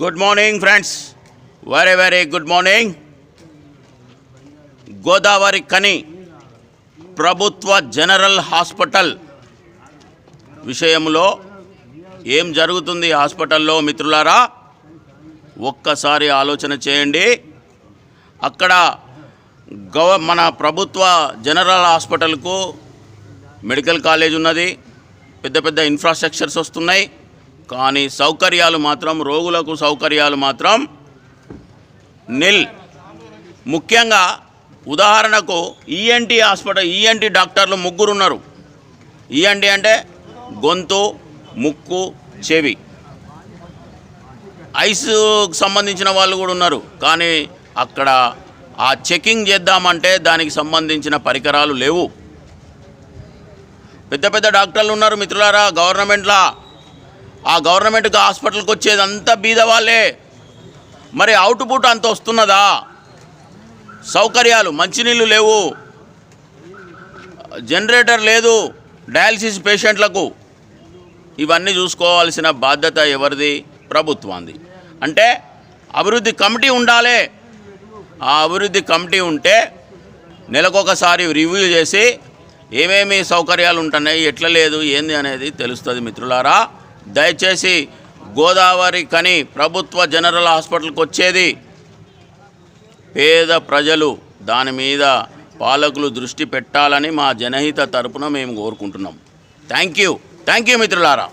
Good morning friends very very good morning Godavari కని ప్రభుత్వ general hospital విషయంలో ఏం జరుగుతుంది హాస్పిటల్లో మిత్రులారా? ఒక్కసారి ఆలోచన చేయండి. అక్కడ గవ మన ప్రభుత్వ జనరల్ హాస్పిటల్కు మెడికల్ కాలేజ్ ఉన్నది. పెద్ద పెద్ద ఇన్ఫ్రాస్ట్రక్చర్స్ వస్తున్నాయి. కానీ సౌకర్యాలు మాత్రం రోగులకు సౌకర్యాలు మాత్రం నిల్. ముఖ్యంగా ఉదాహరణకు ఈఎన్టీ హాస్పిటల్ ఈఎన్టీ డాక్టర్లు ముగ్గురు ఉన్నారు ఈఎన్టీ అంటే గొంతు ముక్కు చెవి. ఐసుకు సంబంధించిన వాళ్ళు కూడా ఉన్నారు. కానీ అక్కడ ఆ చెకింగ్ చేద్దామంటే దానికి సంబంధించిన పరికరాలు లేవు. పెద్ద పెద్ద డాక్టర్లు ఉన్నారు మిత్రులారా గవర్నమెంట్లా. ఆ గవర్నమెంట్కి హాస్పిటల్కి వచ్చేది అంతా బీదవాళ్ళే. మరి అవుట్పుట్ అంత వస్తున్నదా? సౌకర్యాలు మంచినీళ్ళు లేవు. జనరేటర్ లేదు డయాలసిస్ పేషెంట్లకు. ఇవన్నీ చూసుకోవాల్సిన బాధ్యత ఎవరిది? ప్రభుత్వంది. అంటే అభివృద్ధి కమిటీ ఉండాలి. ఆ అభివృద్ధి కమిటీ ఉంటే నెలకొకసారి రివ్యూ చేసి ఏమేమి సౌకర్యాలు ఉంటున్నాయి ఎట్లా లేదు ఏంది అనేది తెలుస్తుంది మిత్రులారా. దయచేసి గోదావరి కని ప్రభుత్వ జనరల్ హాస్పిటల్కి వచ్చేది. పేద ప్రజలు దాని మీద పాలకులు దృష్టి పెట్టాలని మా జనహిత తరపున మేము కోరుకుంటున్నాం. Thank you. థ్యాంక్ యూ మిత్రులారా.